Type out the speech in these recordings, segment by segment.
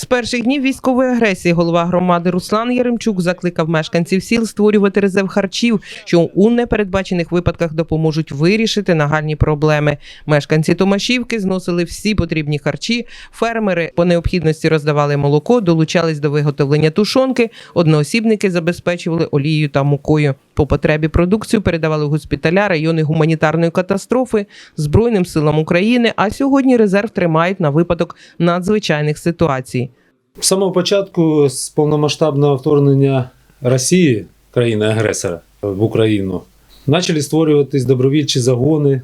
З перших днів військової агресії голова громади Руслан Яремчук закликав мешканців сіл створювати резерв харчів, що у непередбачених випадках допоможуть вирішити нагальні проблеми. Мешканці Томашівки зносили всі потрібні харчі. Фермери по необхідності роздавали молоко, долучались до виготовлення тушонки. Одноосібники забезпечували олією та мукою. По потребі продукцію передавали госпіталя райони гуманітарної катастрофи Збройним силам України. А сьогодні резерв тримають на випадок надзвичайних ситуацій. З самого початку з повномасштабного вторгнення Росії, країни-агресора, в Україну, почали створюватись добровільчі загони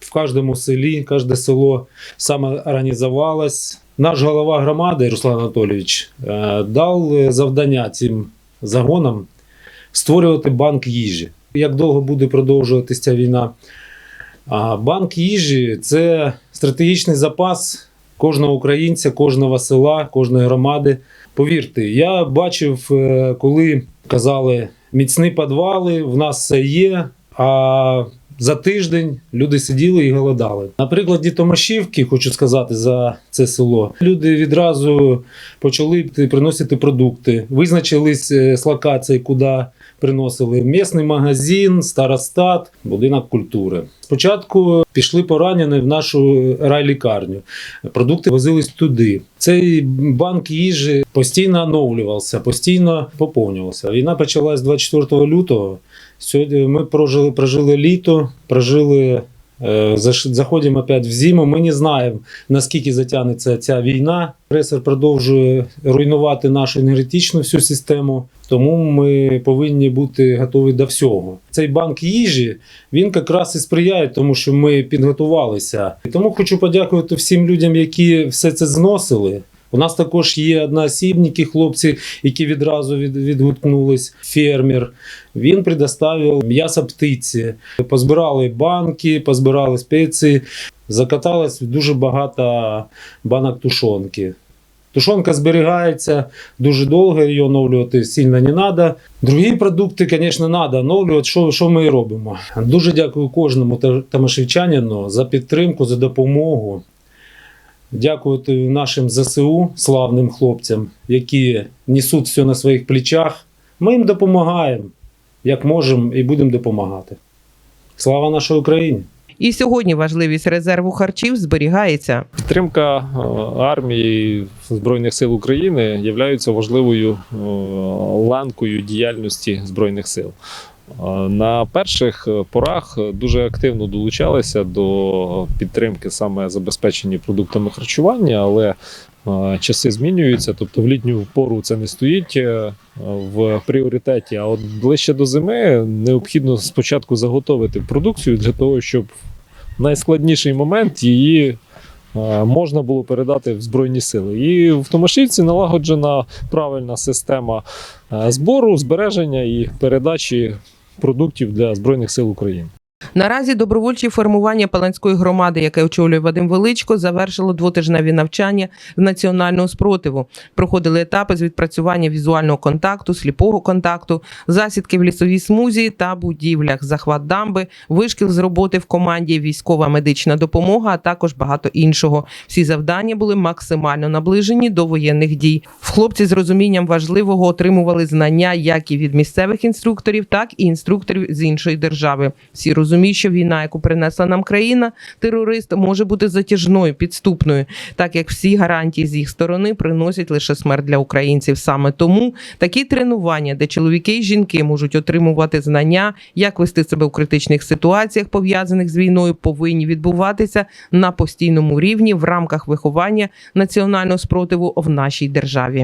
в кожному селі, кожне село саме організувалось. Наш голова громади Руслан Анатолійович е, дав е, завдання цим загонам створювати банк їжі. Як довго буде продовжуватися ця війна? Банк їжі це стратегічний запас кожного українця, кожного села, кожної громади. Повірте, я бачив, е, коли казали міцні підвали, в нас все є. А за тиждень люди сиділи і голодали. На прикладі Томашівки, хочу сказати за це село. Люди відразу почали приносити продукти, визначились е, з локації, куди приносили місний магазин, старостат, будинок культури. Спочатку пішли поранені в нашу райлікарню. Продукти возились туди. Цей банк їжі постійно оновлювався, постійно поповнювався. Війна почалась 24 лютого. Сьогодні ми прожили, прожили літо, прожили. Е, Заходимо опять в зиму. Ми не знаємо, наскільки затягнеться ця війна. Агресор продовжує руйнувати нашу енергетичну всю систему, тому ми повинні бути готові до всього. Цей банк їжі він якраз і сприяє тому, що ми підготувалися. І Тому хочу подякувати всім людям, які все це зносили. У нас також є одноосібники, хлопці, які відразу від, відгукнулись. Фермер. Він предоставив м'ясо птиці. Позбирали банки, позбирали спеції. Закаталось дуже багато банок тушонки. Тушонка зберігається дуже довго, її оновлювати сильно не треба. Другі продукти, звісно, треба оновлювати, що, що ми і робимо. Дуже дякую кожному та- тамашівчанину за підтримку, за допомогу. Дякувати нашим ЗСУ, славним хлопцям, які несуть все на своїх плечах. Ми їм допомагаємо, як можемо, і будемо допомагати. Слава нашій Україні! І сьогодні важливість резерву харчів зберігається. Підтримка е, армії Збройних сил України є важливою е, ланкою діяльності Збройних сил. Е, На перших порах дуже активно долучалися до підтримки саме забезпечені продуктами харчування, але е, часи змінюються. Тобто в літню пору це не стоїть е, в пріоритеті. А от ближче до зими необхідно спочатку заготовити продукцію для того, щоб в найскладніший момент її е, можна було передати в Збройні сили. І в Томашівці налагоджена правильна система е, збору, збереження і передачі продуктів для Збройних сил України. Наразі добровольчі формування Паланської громади, яке очолює Вадим Величко, завершило двотижневі навчання з національного спротиву. Проходили етапи з відпрацювання візуального контакту, сліпого контакту, засідки в лісовій смузі та будівлях, захват дамби, вишкіл з роботи в команді, військова медична допомога, а також багато іншого. Всі завдання були максимально наближені до воєнних дій. В хлопці з розумінням важливого отримували знання як і від місцевих інструкторів, так і інструкторів з іншої держави. Всі розуміють, що війна, яку принесла нам країна, терорист може бути затяжною, підступною, так як всі гарантії з їх сторони приносять лише смерть для українців. Саме тому такі тренування, де чоловіки і жінки можуть отримувати знання, як вести себе у критичних ситуаціях, пов'язаних з війною, повинні відбуватися на постійному рівні в рамках виховання національного спротиву в нашій державі.